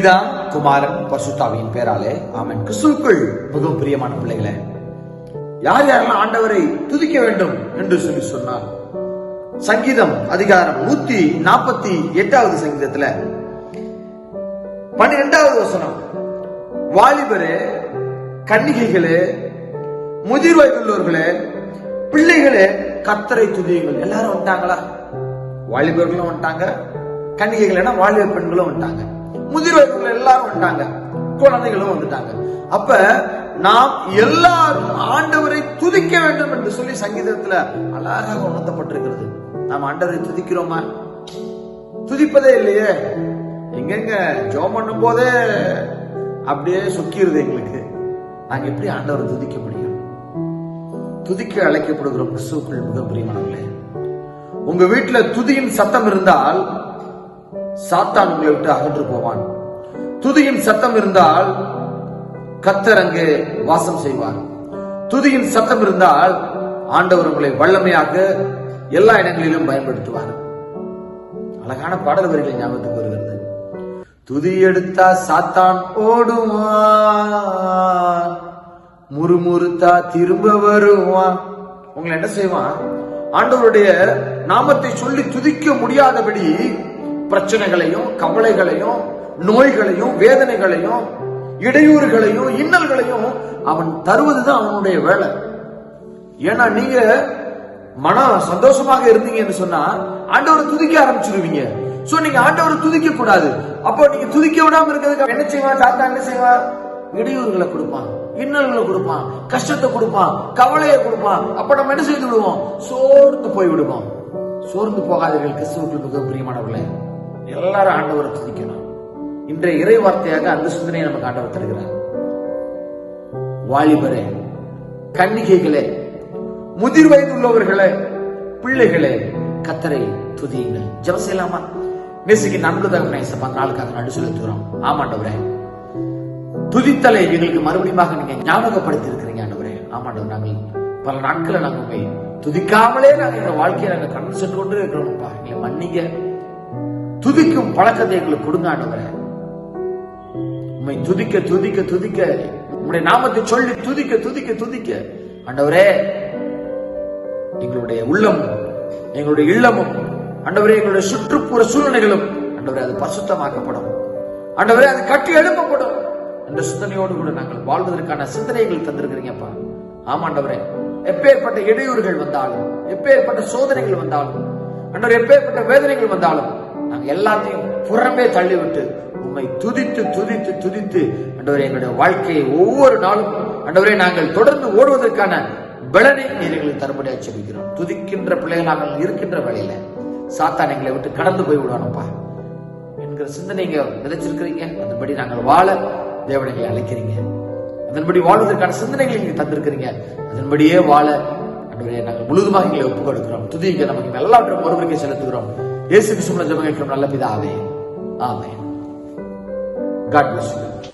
பிதா குமாரன் பசுத்தாவியின் பேராலே ஆமென். கிறிஸ்துவுக்குள் மிகவும் பிரியமான பிள்ளைகளே யார் யாரெல்லாம் ஆண்டவரை துதிக்க வேண்டும் என்று சொல்லி சொன்னார்? சங்கீதம் அதிகாரம் நூத்தி நாற்பத்தி எட்டாவது சங்கீதத்துல பன்னிரெண்டாவது வசனம் வாலிபரே கன்னிகைகளே முதிர் வயதுள்ளவர்களே பிள்ளைகளே கத்தரை துதியுங்கள். எல்லாரும் வந்துட்டாங்களா? வாலிபர்களும் வந்துட்டாங்க கன்னிகைகள் வாலிப பெண்களும் வந்துட்டாங்க. முதிர் வயதுள்ள எல்லாரும் வந்துட்டாங்க. குழந்தைகளும் வந்துட்டாங்க. அப்ப நாம் எல்லாரும் ஆண்டவரை துதிக்க வேண்டும் என்று சொல்லி சங்கீதத்துல அழகாக உணர்த்தப்பட்டிருக்கிறது. நாம் ஆண்டவரை துதிக்கிறோமா? துதிப்பதே இல்லையே. எங்கெங்க ஜோம் பண்ணும் போதே அப்படியே சொக்கிருது எங்களுக்கு. நாங்க எப்படி ஆண்டவரை துதிக்க முடியும்? துதிக்க அழைக்கப்படுகிறோம் கிறிஸ்துவுக்குள் மிக பிரியமானவர்களே உங்க வீட்டுல துதியின் சத்தம் இருந்தால் சாத்தான் உங்களை விட்டு அகன்று போவான். துதியின் சத்தம் இருந்தால் கத்தர் அங்கே வாசம் செய்வார். துதியின் சத்தம் இருந்தால் ஆண்டவர் உங்களை வல்லமையாக எல்லா இடங்களிலும் பயன்படுத்துவார். அழகான பாடல் வரிகளை ஞாபகத்துக்கு வருகிறது. துதி எடுத்தா சாத்தான் ஓடுவான். முறுமுறுத்தா திரும்ப வருவான். உங்களை என்ன செய்வான்? ஆண்டவருடைய நாமத்தை சொல்லி துதிக்க முடியாதபடி பிரச்சனைகளையும் கவலைகளையும் நோய்களையும் வேதனைகளையும் இடையூறுகளையும் இன்னல்களையும் அவன் தருவதுதான் அவனுடைய வேலை. ஏன்னா நீங்க மனம் சந்தோஷமாக இருந்தீங்கன்னு சொன்னா ஆண்டவரை துதிக்க ஆரம்பிச்சிருவீங்க. சோ நீங்க ஆண்டவரை துதிக்க கூடாது. அப்போ நீங்க துதிக்க விடாம இருக்கிறதுக்கு என்ன செய்வான்? சாத்தா என்ன செய்வான்? இடையூறுகளை கொடுப்பான். இன்னல்களை கொடுப்பான். கஷ்டத்தை கொடுப்பான். கவலையை கொடுப்பான். அப்ப நம்ம என்ன செய்து விடுவோம்? சோர்ந்து போய் விடுவோம் சோர்ந்து போகாதீர்கள் கிறிஸ்துவுக்கு மிக பிரியமானவர்களே. எல்லாரும் ஆண்டவரை துதிக்கணும். இன்றைய இறை வார்த்தையாக அந்த சிந்தனையை நமக்கு ஆண்டவர் தருகிறார். வாலிபரே கன்னிகைகளே முதிர் வயது உள்ளவர்களே பிள்ளைகளே கத்தரை துதியுங்கள். ஜெபம் செய்யலாமா? நேசிக்கு நன்கு தகவனை சப்பா நாளுக்காக நடு செலுத்துகிறோம். ஆமாண்டவரே துதித்தலை எங்களுக்கு மறுபடியும் நீங்க ஞாபகப்படுத்தி இருக்கிறீங்க ஆண்டவரே ஆமாண்டவர் நாங்கள் பல நாட்களை நாங்கள் துதிக்காமலே நாங்கள் இந்த வாழ்க்கையை நாங்கள் கடந்து சென்று கொண்டு இருக்கிறோம்ப்பா எங்களை மன்னிங்க. துதிக்கும் பழக்கத்தை எங்களுக்கு கொடுங்காண்டவர உண்மை துதிக்க துதிக்க துதிக்க. உங்களுடைய நாமத்தை சொல்லி துதிக்க துதிக்க துதிக்க. ஆண்டவரே எங்களுடைய உள்ளமும் எங்களுடைய இல்லமும் ஆண்டவரே எங்களுடைய சுற்றுப்புற சூழ்நிலைகளும் ஆண்டவரே அது பசுத்தமாக்கப்படும் ஆண்டவரே அது கட்டி எழுப்பப்படும். என்ற சிந்தனையோடு கூட நாங்கள் வாழ்வதற்கான சிந்தனைகள் தந்திருக்கிறீங்கப்பா ஆமாண்டவரே எப்பேற்பட்ட இடையூறுகள் வந்தாலும் எப்பேற்பட்ட சோதனைகள் வந்தாலும் ஆண்டவர் எப்பேற்பட்ட வேதனைகள் வந்தாலும் நாங்கள் எல்லாத்தையும் புறமே தள்ளிவிட்டு உண்மை துதித்து துதித்து துதித்து அண்டவரே எங்களுடைய வாழ்க்கையை ஒவ்வொரு நாளும் அண்டவரே நாங்கள் தொடர்ந்து ஓடுவதற்கான பலனை நீர் எங்களுக்கு தரும்படியா செபிக்கிறோம். துதிக்கின்ற பிள்ளைகள் நாங்கள் இருக்கின்ற வேலையில சாத்தான் எங்களை விட்டு கடந்து போய் விடுவானப்பா என்கிற சிந்தனை நீங்க விதைச்சிருக்கிறீங்க அதன்படி நாங்கள் வாழ தேவனைகளை அழைக்கிறீங்க. அதன்படி வாழ்வதற்கான சிந்தனைகளை நீங்க தந்திருக்கிறீங்க. அதன்படியே வாழ அன்றைய நாங்கள் முழுதுமாக எங்களை ஒப்புக் கொடுக்கிறோம் துதிங்க நமக்கு எல்லாவற்றையும் ஒருவருக்கே செலுத்துகிறோம். இயேசு கிறிஸ்துவின் ஜெபம் கேட்கிறோம் நல்ல பிதாவே ஆமே காட் பிளஸ் யூ